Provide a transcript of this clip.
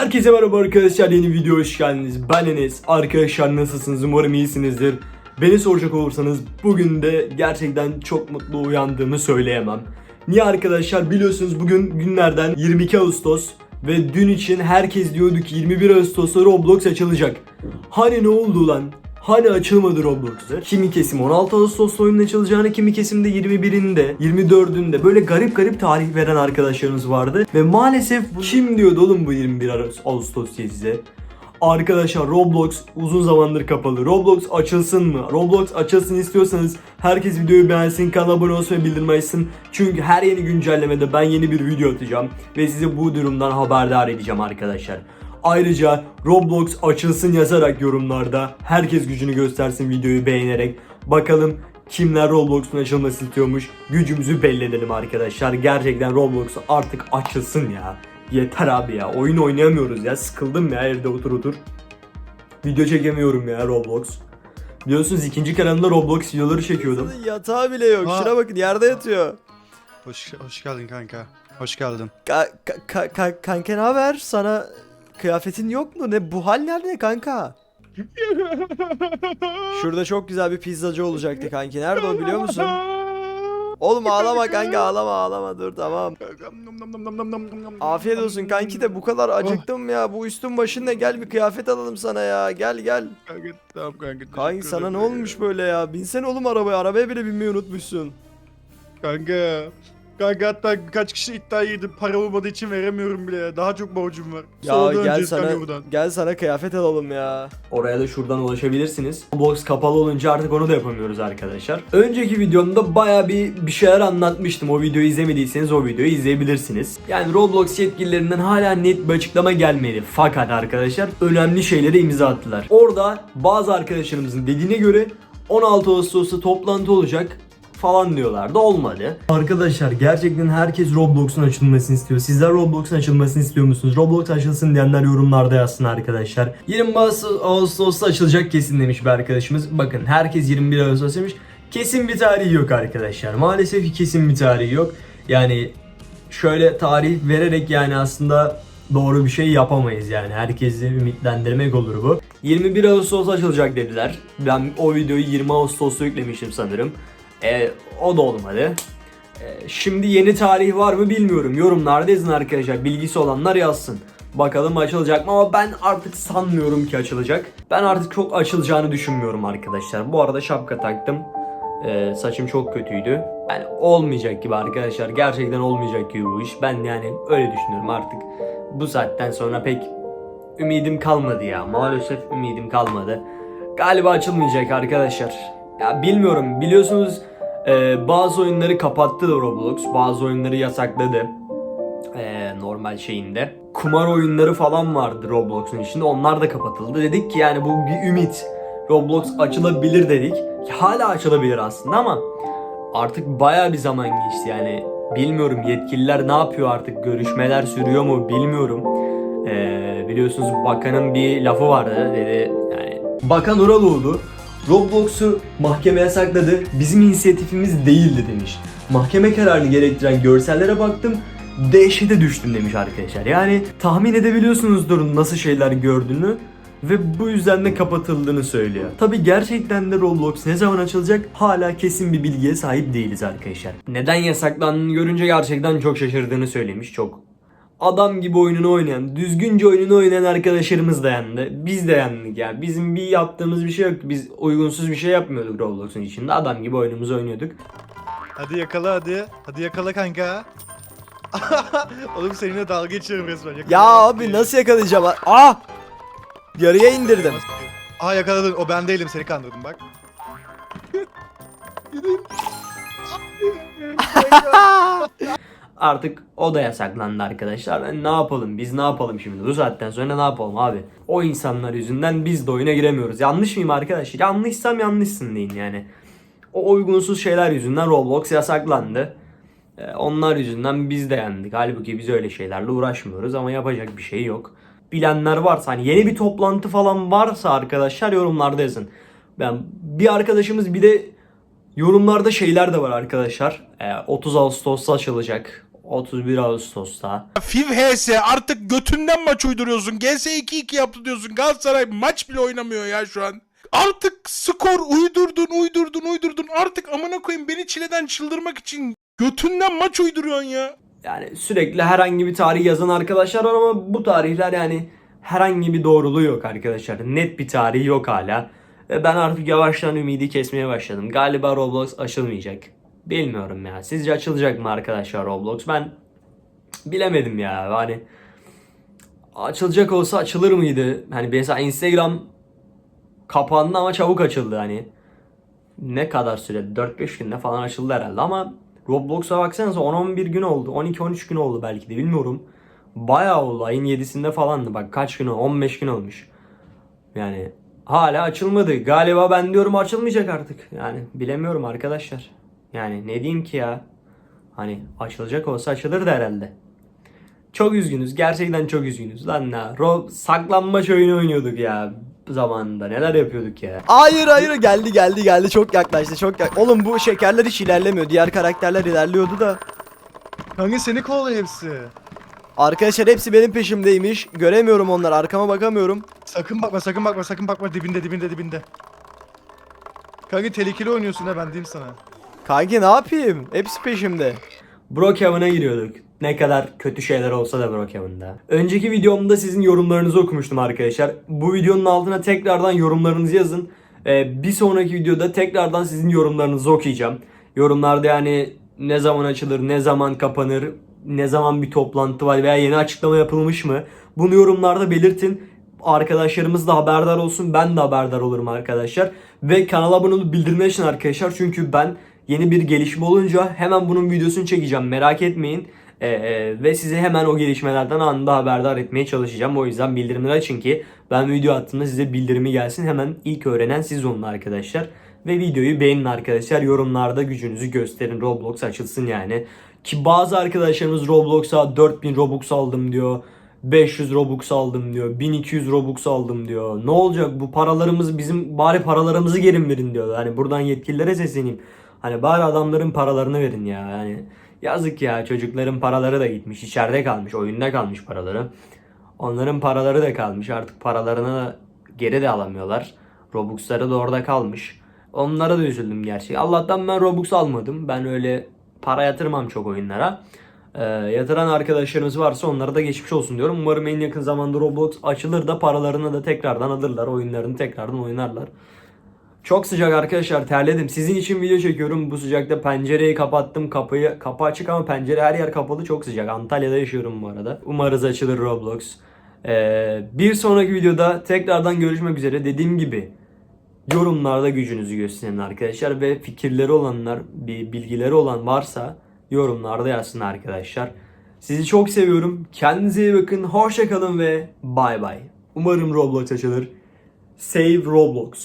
Herkese merhaba arkadaşlar yeni video hoş geldiniz. Ben Enes. Arkadaşlar nasılsınız? Umarım iyisinizdir. Beni soracak olursanız bugün de gerçekten çok mutlu uyandığımı söyleyemem. Niye arkadaşlar? Biliyorsunuz bugün günlerden 22 Ağustos ve dün için herkes diyordu ki 21 Ağustos'ta Roblox açılacak. Hani ne oldu lan? Hani açılmadı Roblox'ta? Kimi kesim 16 Ağustos oyunun açılacağını, kimi kesim de 21'inde, 24'ünde böyle garip garip tarih veren arkadaşlarımız vardı. Ve maalesef kim diyordu oğlum bu 21 Ağustos diye size? Arkadaşlar Roblox uzun zamandır kapalı. Roblox açılsın mı? Roblox açılsın istiyorsanız herkes videoyu beğensin, kanala abone olsun ve bildirim açsın. Çünkü her yeni güncellemede ben yeni bir video atacağım ve sizi bu durumdan haberdar edeceğim arkadaşlar. Ayrıca Roblox açılsın yazarak yorumlarda herkes gücünü göstersin videoyu beğenerek. Bakalım kimler Roblox'un açılmasını istiyormuş. Gücümüzü belli edelim arkadaşlar. Gerçekten Roblox artık açılsın ya. Yeter abi ya. Oyun oynayamıyoruz ya. Sıkıldım ya evde otur otur. Video çekemiyorum ya Roblox. Biliyorsunuz ikinci kanalımda Roblox videoları çekiyordum. Yatağı bile yok. Ha. Şuna bakın yerde yatıyor. Hoş, hoş geldin kanka. Hoş geldin. Ka ka ka- kanka ne haber? Sana kıyafetin yok mu? Ne bu hal nerede kanka? Şurada çok güzel bir pizzacı olacaktı kanki. Nerede o biliyor musun? Oğlum ağlama kanka ağlama ağlama dur tamam. Afiyet olsun kanki de bu kadar acıktım ya. Bu üstün başın ne? Gel bir kıyafet alalım sana ya. Gel gel. Kanka, tamam kanka. Kanki sana ne olmuş böyle ya? Binsene oğlum arabaya. Arabaya bile binmeyi unutmuşsun. Kanka. Kanka hatta birkaç kişi iddia girdi. Para olmadığı için veremiyorum bile ya. Daha çok borcum var. Ya Sonra gel sana gel sana kıyafet alalım ya. Oraya da şuradan ulaşabilirsiniz. Box kapalı olunca artık onu da yapamıyoruz arkadaşlar. Önceki videomda baya bir bir şeyler anlatmıştım. O videoyu izlemediyseniz o videoyu izleyebilirsiniz. Yani Roblox yetkililerinden hala net bir açıklama gelmedi. Fakat arkadaşlar önemli şeylere imza attılar. Orada bazı arkadaşlarımızın dediğine göre 16 Ağustos'ta toplantı olacak falan diyorlardı olmadı. Arkadaşlar gerçekten herkes Roblox'un açılmasını istiyor. Sizler Roblox'un açılmasını istiyor musunuz? Roblox açılsın diyenler yorumlarda yazsın arkadaşlar. 20 Ağustos- Ağustos'ta açılacak kesin demiş bir arkadaşımız. Bakın herkes 21 Ağustos demiş. Kesin bir tarihi yok arkadaşlar. Maalesef kesin bir tarihi yok. Yani şöyle tarih vererek yani aslında doğru bir şey yapamayız yani. Herkesi ümitlendirmek olur bu. 21 Ağustos açılacak dediler. Ben o videoyu 20 Ağustos'ta yüklemiştim sanırım. E, o da olmadı. E, şimdi yeni tarih var mı bilmiyorum. Yorumlarda yazın arkadaşlar. Bilgisi olanlar yazsın. Bakalım açılacak mı ama ben artık sanmıyorum ki açılacak. Ben artık çok açılacağını düşünmüyorum arkadaşlar. Bu arada şapka taktım. E, saçım çok kötüydü. Yani olmayacak gibi arkadaşlar. Gerçekten olmayacak gibi bu iş. Ben yani öyle düşünüyorum artık. Bu saatten sonra pek ümidim kalmadı ya. Maalesef ümidim kalmadı. Galiba açılmayacak arkadaşlar. Ya bilmiyorum. Biliyorsunuz e, bazı oyunları kapattı da Roblox. Bazı oyunları yasakladı. E, normal şeyinde. Kumar oyunları falan vardı Roblox'un içinde. Onlar da kapatıldı. Dedik ki yani bu bir ümit. Roblox açılabilir dedik. Ki Hala açılabilir aslında ama artık baya bir zaman geçti yani. Bilmiyorum yetkililer ne yapıyor artık. Görüşmeler sürüyor mu bilmiyorum. E, biliyorsunuz bakanın bir lafı vardı. Dedi yani Bakan Uraloğlu Roblox'u mahkeme yasakladı. Bizim inisiyatifimiz değildi demiş. Mahkeme kararını gerektiren görsellere baktım. Dehşete düştüm demiş arkadaşlar. Yani tahmin edebiliyorsunuzdur nasıl şeyler gördüğünü ve bu yüzden de kapatıldığını söylüyor. Tabi gerçekten de Roblox ne zaman açılacak hala kesin bir bilgiye sahip değiliz arkadaşlar. Neden yasaklandığını görünce gerçekten çok şaşırdığını söylemiş. Çok adam gibi oyununu oynayan, düzgünce oyununu oynayan arkadaşlarımız da yendi. Biz de yendik ya. Bizim bir yaptığımız bir şey yoktu. Biz uygunsuz bir şey yapmıyorduk Roblox'un içinde. Adam gibi oyunumuzu oynuyorduk. Hadi yakala hadi. Hadi yakala kanka. Oğlum seninle dalga geçiyorum resmen. Yakala. Ya abi nasıl yakalayacağım? Aa! Yarıya indirdim. Aa yakaladın. O ben değilim. Seni kandırdım bak. Artık o da yasaklandı arkadaşlar. Yani ne yapalım? Biz ne yapalım şimdi? Bu saatten sonra ne yapalım abi? O insanlar yüzünden biz de oyuna giremiyoruz. Yanlış mıyım arkadaşlar? Yanlışsam yanlışsın deyin yani. O uygunsuz şeyler yüzünden Roblox yasaklandı. Ee, onlar yüzünden biz de yendik. Halbuki biz öyle şeylerle uğraşmıyoruz ama yapacak bir şey yok. Bilenler varsa hani yeni bir toplantı falan varsa arkadaşlar yorumlarda yazın. Ben bir arkadaşımız bir de yorumlarda şeyler de var arkadaşlar. Ee, 30 Ağustos'ta açılacak. 31 Ağustos'ta. Fiv HS artık götünden maç uyduruyorsun. GS 2-2 yaptı diyorsun. Galatasaray maç bile oynamıyor ya şu an. Artık skor uydurdun uydurdun uydurdun. Artık amına koyayım beni çileden çıldırmak için götünden maç uyduruyorsun ya. Yani sürekli herhangi bir tarih yazan arkadaşlar var ama bu tarihler yani herhangi bir doğruluğu yok arkadaşlar. Net bir tarih yok hala. Ve ben artık yavaştan ümidi kesmeye başladım. Galiba Roblox açılmayacak. Bilmiyorum ya. Sizce açılacak mı arkadaşlar Roblox? Ben bilemedim ya. Hani açılacak olsa açılır mıydı? Hani mesela Instagram kapandı ama çabuk açıldı hani. Ne kadar süre? 4-5 günde falan açıldı herhalde ama Roblox'a baksanıza 10-11 gün oldu. 12-13 gün oldu belki de bilmiyorum. Bayağı oldu. Ayın 7'sinde falandı. Bak kaç gün oldu? 15 gün olmuş. Yani hala açılmadı. Galiba ben diyorum açılmayacak artık. Yani bilemiyorum arkadaşlar. Yani ne diyeyim ki ya? Hani açılacak olsa açılırdı herhalde. Çok üzgünüz. Gerçekten çok üzgünüz. Lan ya. Saklanmaç oyunu oynuyorduk ya zamanında. Neler yapıyorduk ya. Hayır hayır geldi geldi geldi çok yaklaştı çok yak. Oğlum bu şekerler hiç ilerlemiyor. Diğer karakterler ilerliyordu da. Kanka seni kovalıyor hepsi. Arkadaşlar hepsi benim peşimdeymiş. Göremiyorum onları. Arkama bakamıyorum. Sakın bakma sakın bakma sakın bakma dibinde dibinde dibinde. Kanka tehlikeli oynuyorsun ha ben diyeyim sana. Kanki ne yapayım? Hepsi peşimde. Brookhaven'a giriyorduk. Ne kadar kötü şeyler olsa da Brookhaven'da. Önceki videomda sizin yorumlarınızı okumuştum arkadaşlar. Bu videonun altına tekrardan yorumlarınızı yazın. Ee, bir sonraki videoda tekrardan sizin yorumlarınızı okuyacağım. Yorumlarda yani ne zaman açılır, ne zaman kapanır, ne zaman bir toplantı var veya yeni açıklama yapılmış mı? Bunu yorumlarda belirtin. Arkadaşlarımız da haberdar olsun. Ben de haberdar olurum arkadaşlar. Ve kanala abone olup bildirimleri açın arkadaşlar. Çünkü ben yeni bir gelişme olunca hemen bunun videosunu çekeceğim. Merak etmeyin. Ee, e, ve sizi hemen o gelişmelerden anında haberdar etmeye çalışacağım. O yüzden bildirimleri açın ki ben video attığımda size bildirimi gelsin. Hemen ilk öğrenen siz olun arkadaşlar. Ve videoyu beğenin arkadaşlar. Yorumlarda gücünüzü gösterin. Roblox açılsın yani. Ki bazı arkadaşlarımız Roblox'a 4000 Robux aldım diyor. 500 Robux aldım diyor. 1200 Robux aldım diyor. Ne olacak bu paralarımız bizim bari paralarımızı geri verin diyor. Hani buradan yetkililere sesleneyim. Hani bari adamların paralarını verin ya. Yani yazık ya çocukların paraları da gitmiş. içeride kalmış. Oyunda kalmış paraları. Onların paraları da kalmış. Artık paralarını geri de alamıyorlar. Robux'ları da orada kalmış. Onlara da üzüldüm gerçi. Allah'tan ben Robux almadım. Ben öyle para yatırmam çok oyunlara. Ee, yatıran arkadaşlarımız varsa onlara da geçmiş olsun diyorum. Umarım en yakın zamanda Roblox açılır da paralarını da tekrardan alırlar. Oyunlarını tekrardan oynarlar. Çok sıcak arkadaşlar terledim. Sizin için video çekiyorum. Bu sıcakta pencereyi kapattım. Kapıyı kapı açık ama pencere her yer kapalı. Çok sıcak. Antalya'da yaşıyorum bu arada. Umarız açılır Roblox. Ee, bir sonraki videoda tekrardan görüşmek üzere. Dediğim gibi yorumlarda gücünüzü gösterin arkadaşlar ve fikirleri olanlar, bir bilgileri olan varsa yorumlarda yazsın arkadaşlar. Sizi çok seviyorum. Kendinize iyi bakın. Hoşça kalın ve bay bay. Umarım Roblox açılır. Save Roblox.